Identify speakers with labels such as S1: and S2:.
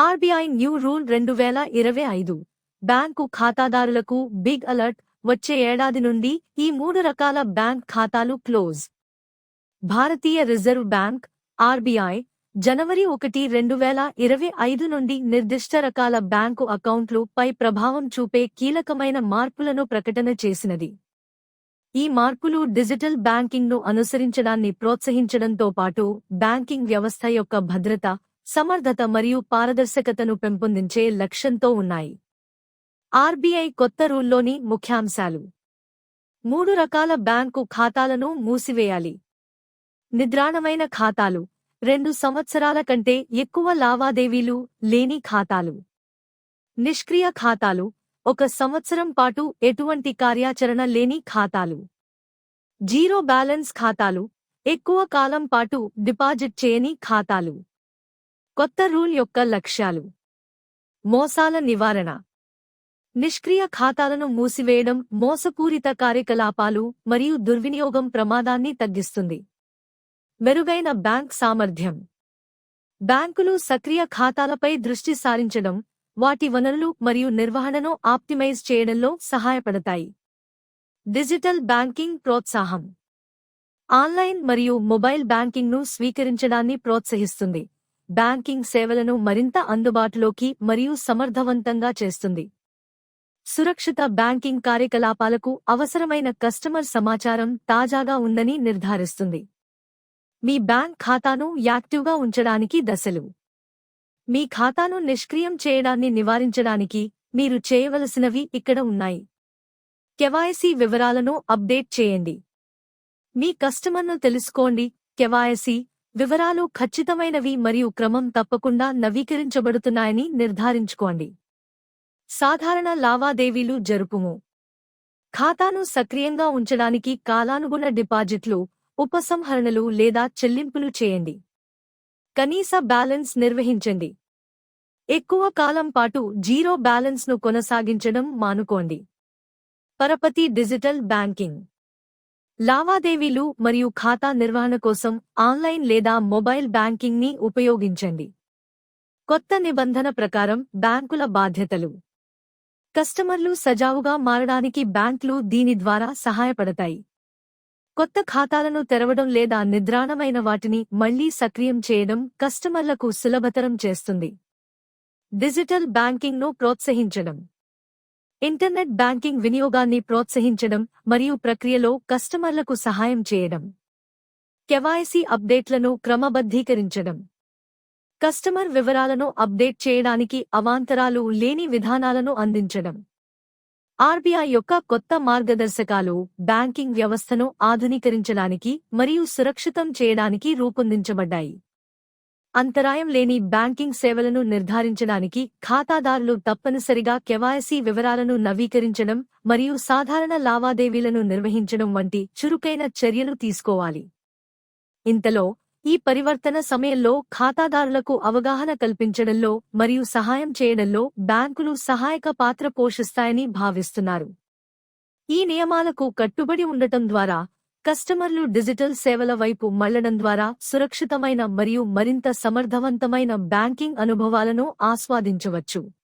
S1: RBI new rule రెండు వేల ఇరవై ఐదు. బ్యాంకు ఖాతాదారులకు బిగ్ అలర్ట్ వచ్చే ఏడాది నుండి ఈ మూడు రకాల బ్యాంక్ ఖాతాలు క్లోజ్. భారతీయ రిజర్వ్ బ్యాంక్ ఆర్బీఐ జనవరి ఒకటి రెండు వేల ఇరవై ఐదు నుండి నిర్దిష్ట రకాల బ్యాంకు అకౌంట్లు పై ప్రభావం చూపే కీలకమైన మార్పులను ప్రకటన చేసినది. ఈ మార్పులు డిజిటల్ బ్యాంకింగ్ను అనుసరించడాన్ని ప్రోత్సహించడంతో పాటు బ్యాంకింగ్ వ్యవస్థ యొక్క భద్రత సమర్థత మరియు పారదర్శకతను పెంపొందించే లక్ష్యంతో ఉన్నాయి. ఆర్బీఐ కొత్త రూల్లోని ముఖ్యాంశాలు. మూడు రకాల బ్యాంకు ఖాతాలను మూసివేయాలి. నిద్రాణమైన ఖాతాలు. రెండు సంవత్సరాల కంటే ఎక్కువ లావాదేవీలు లేని ఖాతాలు. నిష్క్రియ ఖాతాలు. ఒక సంవత్సరం పాటు ఎటువంటి కార్యాచరణ లేని ఖాతాలు. జీరో బ్యాలెన్స్ ఖాతాలు. ఎక్కువ కాలం పాటు డిపాజిట్ చేయని ఖాతాలు. కొత్త రూల్ యొక్క లక్ష్యాలు. మోసాల నివారణ. నిష్క్రియ ఖాతాలను మూసివేయడం మోసపూరిత కార్యకలాపాలు మరియు దుర్వినియోగం ప్రమాదాన్ని తగ్గిస్తుంది. మెరుగైన బ్యాంక్ సామర్థ్యం. బ్యాంకులు సక్రియ ఖాతాలపై దృష్టి సారించడం వాటి వనరులు మరియు నిర్వహణను ఆప్టిమైజ్ చేయడంలో సహాయపడతాయి. డిజిటల్ బ్యాంకింగ్ ప్రోత్సాహం. ఆన్లైన్ మరియు మొబైల్ బ్యాంకింగ్ను స్వీకరించడాన్ని ప్రోత్సహిస్తుంది. బ్యాంకింగ్ సేవలను మరింత అందుబాటులోకి మరియు సమర్థవంతంగా చేస్తుంది. సురక్షిత బ్యాంకింగ్ కార్యకలాపాలకు అవసరమైన కస్టమర్ సమాచారం తాజాగా ఉందని నిర్ధారిస్తుంది. మీ బ్యాంక్ ఖాతాను యాక్టివ్గా ఉంచడానికి దశలు. మీ ఖాతాను నిష్క్రియం చేయడాన్ని నివారించడానికి మీరు చేయవలసినవి ఇక్కడ ఉన్నాయి. కెవాయసీ వివరాలను అప్డేట్ చేయండి. మీ కస్టమర్ను తెలుసుకోండి. కెవాయసీ వివరాలు ఖచ్చితమైనవి మరియు క్రమం తప్పకుండా నవీకరించబడుతున్నాయని నిర్ధారించుకోండి. సాధారణ లావాదేవీలు జరుపుము. ఖాతాను సక్రియంగా ఉంచడానికి కాలానుగుణ డిపాజిట్లు ఉపసంహరణలు లేదా చెల్లింపులు చేయండి. కనీస బ్యాలెన్స్ నిర్వహించండి. ఎక్కువ కాలం పాటు జీరో బ్యాలెన్స్ను కొనసాగించడం మానుకోండి. పరపతి డిజిటల్ బ్యాంకింగ్. లావాదేవీలు మరియు ఖాతా నిర్వహణ కోసం ఆన్లైన్ లేదా మొబైల్ బ్యాంకింగ్ని ఉపయోగించండి. కొత్త నిబంధన ప్రకారం బ్యాంకుల బాధ్యతలు. కస్టమర్లు సజావుగా మారడానికి బ్యాంకులు దీని ద్వారా సహాయపడతాయి. కొత్త ఖాతాలను తెరవడం లేదా నిద్రాణమైన వాటిని మళ్ళీ సక్రియం చేయడం కస్టమర్లకు సులభతరం చేస్తుంది. డిజిటల్ బ్యాంకింగ్ను ప్రోత్సహించడం. ఇంటర్నెట్ బ్యాంకింగ్ వినియోగాన్ని ప్రోత్సహించడం మరియు ప్రక్రియలో కస్టమర్లకు సహాయం చేయడం. కెవాయసీ అప్డేట్లను క్రమబద్ధీకరించడం. కస్టమర్ వివరాలను అప్డేట్ చేయడానికి అవాంతరాలు లేని విధానాలను అందించడం. ఆర్బీఐ యొక్క కొత్త మార్గదర్శకాలు బ్యాంకింగ్ వ్యవస్థను ఆధునీకరించడానికి మరియు సురక్షితం చేయడానికి రూపొందించబడ్డాయి. అంతరాయం లేని బ్యాంకింగ్ సేవలను నిర్ధారించడానికి ఖాతాదారులు తప్పనిసరిగా కెవాయసీ వివరాలను నవీకరించడం మరియు సాధారణ లావాదేవీలను నిర్వహించడం వంటి చురుకైన చర్యలు తీసుకోవాలి. ఇంతలో ఈ పరివర్తన సమయంలో ఖాతాదారులకు అవగాహన కల్పించడంలో మరియు సహాయం చేయడంలో బ్యాంకులు సహాయక పాత్ర పోషిస్తాయని భావిస్తున్నారు. ఈ నియమాలకు కట్టుబడి ఉండటం ద్వారా కస్టమర్లు డిజిటల్ సేవల వైపు మళ్ళడం ద్వారా సురక్షితమైన మరియు మరింత సమర్థవంతమైన బ్యాంకింగ్ అనుభవాలను ఆస్వాదించవచ్చు.